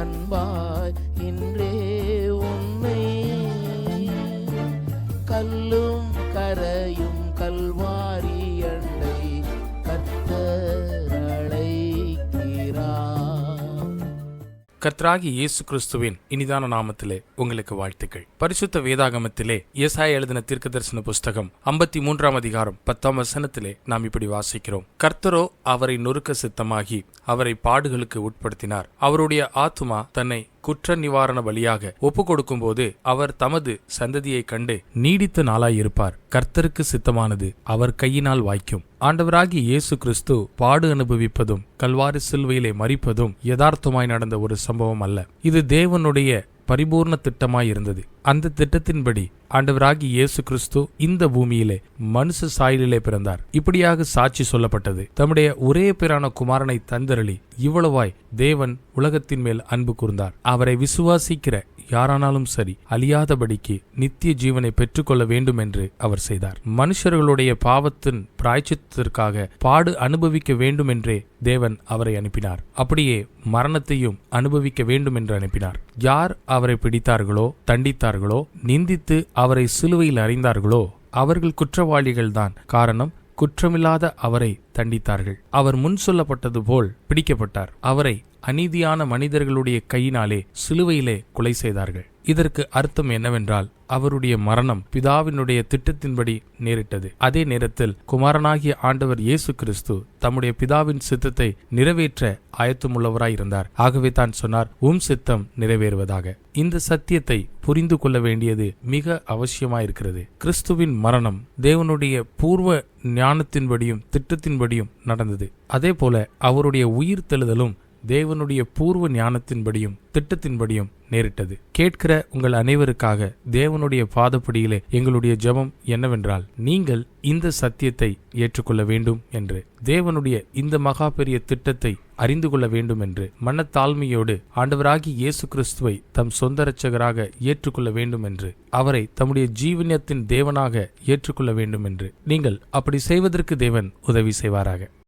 அன்பாய் இன்றே உன்னை கல்லு கர்த்தராகி இயேசு கிறிஸ்துவின் இனிதான நாமத்திலே உங்களுக்கு வாழ்த்துக்கள். பரிசுத்த வேதாகமத்திலே ஏசாயா எழுதின தீர்க்கதரிசன புஸ்தகம் ஐம்பத்தி மூன்றாம் அதிகாரம் பத்தாம் வசனத்திலே நாம் இப்படி வாசிக்கிறோம். கர்த்தரோ அவரை நொறுக்க சித்தமாகி அவரை பாடுகளுக்கு உட்படுத்தினார். அவருடைய ஆத்துமா தன்னை குற்ற நிவாரண பலியாக ஒப்பு கொடுக்கும்போது அவர் தமது சந்ததியை கண்டு நீடித்த நாளாயிருப்பார். கர்த்தருக்கு சித்தமானது அவர் கையினால் வாய்க்கும். ஆண்டவராகி இயேசு கிறிஸ்து பாடு அனுபவிப்பதும் கல்வாரி சிலுவையிலே மறிப்பதும் யதார்த்தமாய் நடந்த ஒரு சம்பவம் அல்ல. இது தேவனுடைய பரிபூர்ண திட்டமாய் இருந்தது அந்த திட்டத்தின்படி ஆண்டவராகி இயேசு கிறிஸ்து இந்த பூமியிலே மனுஷ சாயலிலே பிறந்தார். இப்படியாக சாட்சி சொல்லப்பட்டது. தம்முடைய ஒரே பேரான குமாரனை தந்தரளி இவ்வளவாய் தேவன் உலகத்தின் மேல் அன்பு கூர்ந்தார். அவரை விசுவாசிக்கிற யாரானாலும் சரி அழியாதபடிக்கு நித்திய ஜீவனை பெற்றுக்கொள்ள வேண்டும் என்று அவர் செய்தார். மனுஷர்களுடைய பாவத்தின் பிராய்ச்சித்திற்காக பாடு அனுபவிக்க வேண்டும் என்றே தேவன் அவரை அனுப்பினார். அப்படியே மரணத்தையும் அனுபவிக்க வேண்டும் என்று அனுப்பினார். யார் அவரை பிடித்தார்களோ தண்டித்தார்களோ நிந்தித்து அவரை சிலுவையில் அறிந்தார்களோ அவர்கள் குற்றவாளிகள்தான். காரணம் குற்றமில்லாத அவரை தண்டித்தார்கள். அவர் முன் சொல்லப்பட்டது போல் பிடிக்கப்பட்டார். அவரை அநீதியான மனிதர்களுடைய கையினாலே சிலுவையிலே கொலை செய்தார்கள். இதற்கு அர்த்தம் என்னவென்றால் அவருடைய மரணம் பிதாவினுடைய திட்டத்தின்படி நேரிட்டது. அதே நேரத்தில் குமாரனாகிய ஆண்டவர் இயேசு கிறிஸ்து தம்முடைய பிதாவின் சித்தத்தை நிறைவேற்ற ஆயத்தமுள்ளவராயிருந்தார். ஆகவே தான் சொன்னார் உம் சித்தம் நிறைவேறுவதாக. இந்த சத்தியத்தை புரிந்து கொள்ள வேண்டியது மிக அவசியமாயிருக்கிறது. கிறிஸ்துவின் மரணம் தேவனுடைய பூர்வ ஞானத்தின்படியும் திட்டத்தின்படியும் நடந்தது. அதே போல அவருடைய உயிர் தெழுதலும் தேவனுடைய பூர்வ ஞானத்தின்படியும் திட்டத்தின்படியும் நேரிட்டது. கேட்கிற உங்கள் அனைவருக்காக தேவனுடைய பாதப்படியிலே எங்களுடைய ஜெபம் என்னவென்றால் நீங்கள் இந்த சத்தியத்தை ஏற்றுக்கொள்ள வேண்டும் என்று தேவனுடைய இந்த மகா பெரிய திட்டத்தை அறிந்து கொள்ள வேண்டும் என்று மனத்தாழ்மையோடு ஆண்டவராகி இயேசு கிறிஸ்துவை தம் சொந்த இரட்சகராக ஏற்றுக்கொள்ள வேண்டும் என்று அவரை தம்முடைய ஜீவனியத்தின் தேவனாக ஏற்றுக்கொள்ள வேண்டும் என்று நீங்கள் அப்படி செய்வதற்கு தேவன் உதவி செய்வாராக.